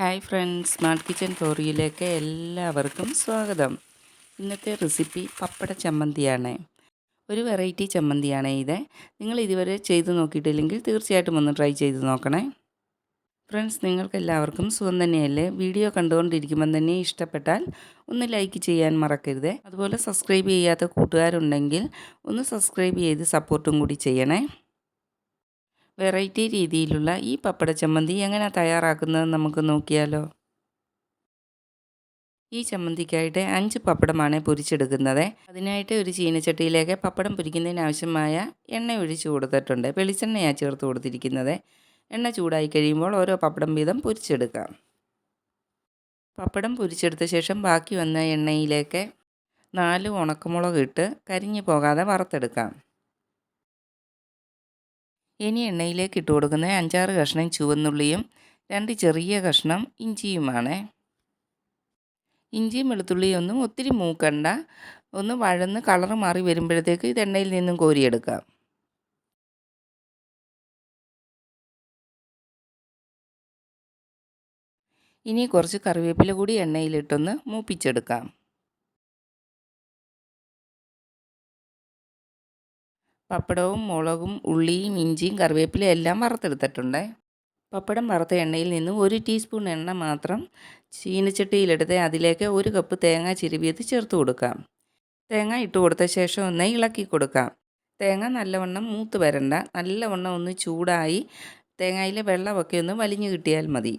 Hi friends smart kitchen ഫോറിയിലേക്ക് എല്ലാവർക്കും സ്വാഗതം. ഇന്നത്തെ റെസിപ്പി പപ്പട ചമ്മന്തിയാണ്. ഒരു വെറൈറ്റി ചമ്മന്തിയാണ് ഇത്. നിങ്ങൾ ഇതുവരെ ചെയ്ത് നോക്കിയിട്ടില്ലെങ്കിൽ തീർച്ചയായിട്ടും ഒന്ന് ട്രൈ ചെയ്ത് നോക്കണേ. ഫ്രണ്ട്സ് നിങ്ങൾക്ക് എല്ലാവർക്കും സുഖം തന്നെയല്ലേ? വീഡിയോ കണ്ടുകൊണ്ടിരിക്കുമ്പം തന്നെ ഇഷ്ടപ്പെട്ടാൽ ഒന്ന് ലൈക്ക് ചെയ്യാൻ മറക്കരുത്. അതുപോലെ സബ്സ്ക്രൈബ് ചെയ്യാത്ത കൂട്ടുകാരുണ്ടെങ്കിൽ ഒന്ന് സബ്സ്ക്രൈബ് ചെയ്ത് സപ്പോർട്ടും കൂടി ചെയ്യണേ. വെറൈറ്റി രീതിയിലുള്ള ഈ പപ്പട ചമ്മന്തി എങ്ങനെ തയ്യാറാക്കുന്നത് നമുക്ക് നോക്കിയാലോ. ഈ ചമ്മന്തിക്കായിട്ട് അഞ്ച് പപ്പടമാണ് പൊരിച്ചെടുക്കുന്നത്. അതിനായിട്ട് ഒരു ചീനച്ചട്ടിയിലേക്ക് പപ്പടം പൊരിക്കുന്നതിന് ആവശ്യമായ എണ്ണ ഒഴിച്ച് കൊടുത്തിട്ടുണ്ട്. വെളിച്ചെണ്ണയാണ് ചേർത്ത് കൊടുത്തിരിക്കുന്നത്. എണ്ണ ചൂടായി കഴിയുമ്പോൾ ഓരോ പപ്പടം വീതം പൊരിച്ചെടുക്കാം. പപ്പടം പൊരിച്ചെടുത്ത ശേഷം ബാക്കി വന്ന എണ്ണയിലേക്ക് നാല് ഉണക്കമുളക് ഇട്ട് കരിഞ്ഞു പോകാതെ വറുത്തെടുക്കാം. ഇനി എണ്ണയിലേക്ക് ഇട്ട് കൊടുക്കുന്ന അഞ്ചാറ് കഷ്ണം ചുവന്നുള്ളിയും രണ്ട് ചെറിയ കഷ്ണം ഇഞ്ചിയുമാണ്. ഇഞ്ചിയും വെളുത്തുള്ളിയും ഒന്നും ഒത്തിരി മൂക്കണ്ട. ഒന്ന് വഴന്ന് കളറ് മാറി വരുമ്പോഴത്തേക്ക് ഇത് എണ്ണയിൽ നിന്നും കോരിയെടുക്കാം. ഇനി കുറച്ച് കറിവേപ്പില കൂടി എണ്ണയിലിട്ടൊന്ന് മൂപ്പിച്ചെടുക്കാം. പപ്പടവും മുളകും ഉള്ളിയും ഇഞ്ചിയും കറിവേപ്പിലയും എല്ലാം വറുത്തെടുത്തിട്ടുണ്ട്. പപ്പടം വറുത്ത എണ്ണയിൽ നിന്നും ഒരു ടീസ്പൂൺ എണ്ണ മാത്രം ചീനച്ചട്ടിയിലെടുത്ത് അതിലേക്ക് ഒരു കപ്പ് തേങ്ങ ചിരുവിയത് ചേർത്ത് കൊടുക്കാം. തേങ്ങ ഇട്ട് കൊടുത്ത ശേഷം ഒന്ന് ഇളക്കി കൊടുക്കാം. തേങ്ങ നല്ലവണ്ണം മൂത്ത് വരണ്ട. നല്ലവണ്ണം ഒന്ന് ചൂടായി തേങ്ങയിലെ വെള്ളമൊക്കെ ഒന്ന് വലിഞ്ഞു കിട്ടിയാൽ മതി.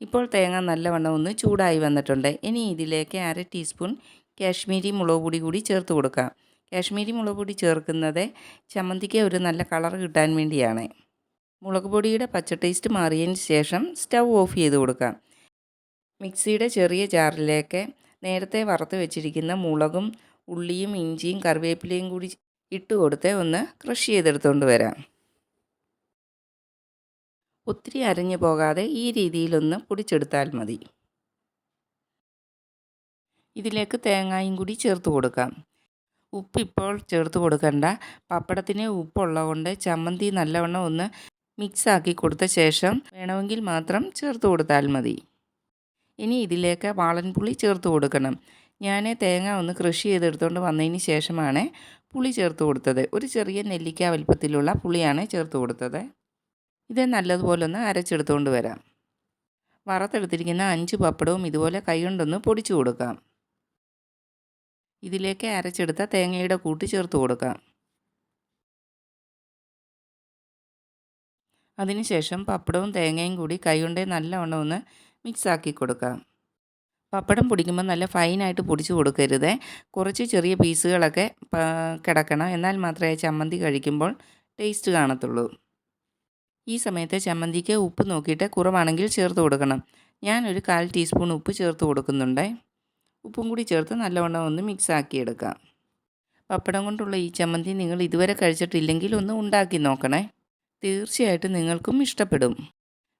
ഇപ്പോൾ തേങ്ങ നല്ലവണ്ണം ഒന്ന് ചൂടായി വന്നിട്ടുണ്ട്. ഇനി ഇതിലേക്ക് അര ടീസ്പൂൺ കാശ്മീരി മുളക് പൊടി കൂടി ചേർത്ത് കൊടുക്കാം. കാശ്മീരി മുളക് പൊടി ചേർക്കുന്നത് ചമ്മന്തിക്ക് ഒരു നല്ല കളർ കിട്ടാൻ വേണ്ടിയാണ്. മുളക് പൊടിയുടെ പച്ച ടേസ്റ്റ് മാറിയതിന് ശേഷം സ്റ്റൗ ഓഫ് ചെയ്ത് കൊടുക്കാം. മിക്സിയുടെ ചെറിയ ജാറിലേക്ക് നേരത്തെ വറുത്ത് വെച്ചിരിക്കുന്ന മുളകും ഉള്ളിയും ഇഞ്ചിയും കറിവേപ്പിലയും കൂടി ഇട്ട് കൊടുത്ത് ഒന്ന് ക്രഷ് ചെയ്തെടുത്തുകൊണ്ട് വരാം. ഒത്തിരി അരഞ്ഞു പോകാതെ ഈ രീതിയിലൊന്ന് പൊടിച്ചെടുത്താൽ മതി. ഇതിലേക്ക് തേങ്ങായും കൂടി ചേർത്ത് കൊടുക്കാം. ഉപ്പ് ഇപ്പോൾ ചേർത്ത് കൊടുക്കണ്ട. പപ്പടത്തിന് ഉപ്പുള്ളതുകൊണ്ട് ചമ്മന്തി നല്ലവണ്ണം ഒന്ന് മിക്സാക്കി കൊടുത്ത ശേഷം വേണമെങ്കിൽ മാത്രം ചേർത്ത് കൊടുത്താൽ മതി. ഇനി ഇതിലേക്ക് വാളൻപുളി ചേർത്ത് കൊടുക്കണം. ഞാൻ തേങ്ങ ഒന്ന് കൃഷി ചെയ്തെടുത്തുകൊണ്ട് വന്നതിന് ശേഷമാണ് പുളി ചേർത്ത് കൊടുത്തത്. ഒരു ചെറിയ നെല്ലിക്ക വലിപ്പത്തിലുള്ള പുളിയാണ് ചേർത്ത് കൊടുത്തത്. ഇത് നല്ലതുപോലെ ഒന്ന് അരച്ചെടുത്തുകൊണ്ട് വരാം. വറുത്തെടുത്തിരിക്കുന്ന അഞ്ച് പപ്പടവും ഇതുപോലെ കൈകൊണ്ടൊന്ന് പൊടിച്ചു കൊടുക്കാം. ഇതിലേക്ക് അരച്ചെടുത്ത തേങ്ങയുടെ കൂട്ട് ചേർത്ത് കൊടുക്കാം. അതിനുശേഷം പപ്പടവും തേങ്ങയും കൂടി കൈകൊണ്ടേ നല്ലവണ്ണം ഒന്ന് മിക്സാക്കി കൊടുക്കാം. പപ്പടം പൊടിക്കുമ്പോൾ നല്ല ഫൈനായിട്ട് പൊടിച്ച് കൊടുക്കരുത്. കുറച്ച് ചെറിയ പീസുകളൊക്കെ കിടക്കണം. എന്നാൽ മാത്രമേ ചമ്മന്തി കഴിക്കുമ്പോൾ ടേസ്റ്റ് കാണത്തുള്ളൂ. ഈ സമയത്ത് ചമ്മന്തിക്ക് ഉപ്പ് നോക്കിയിട്ട് കുറവാണെങ്കിൽ ചേർത്ത് കൊടുക്കണം. ഞാനൊരു കാൽ ടീസ്പൂൺ ഉപ്പ് ചേർത്ത് കൊടുക്കുന്നുണ്ട്. ഉപ്പും കൂടി ചേർത്ത് നല്ലവണ്ണം ഒന്ന് മിക്സ് ആക്കിയെടുക്കാം പപ്പടം കൊണ്ടുള്ള ഈ ചമ്മന്തി നിങ്ങൾ ഇതുവരെ കഴിച്ചിട്ടില്ലെങ്കിൽ ഒന്ന് ഉണ്ടാക്കി നോക്കണേ. തീർച്ചയായിട്ടും നിങ്ങൾക്കും ഇഷ്ടപ്പെടും.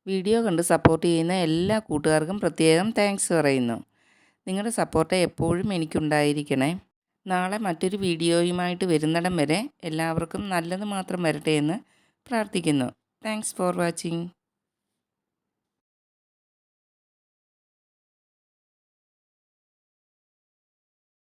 വീഡിയോ കണ്ട് സപ്പോർട്ട് ചെയ്യുന്ന എല്ലാ കൂട്ടുകാർക്കും പ്രത്യേകം താങ്ക്സ് പറയുന്നു. നിങ്ങളുടെ സപ്പോർട്ട് എപ്പോഴും എനിക്കുണ്ടായിരിക്കണേ. നാളെ മറ്റൊരു വീഡിയോയുമായിട്ട് വരുന്നിടം വരെ എല്ലാവർക്കും നല്ലത് മാത്രം വരട്ടെ എന്ന് പ്രാർത്ഥിക്കുന്നു. Thanks for watching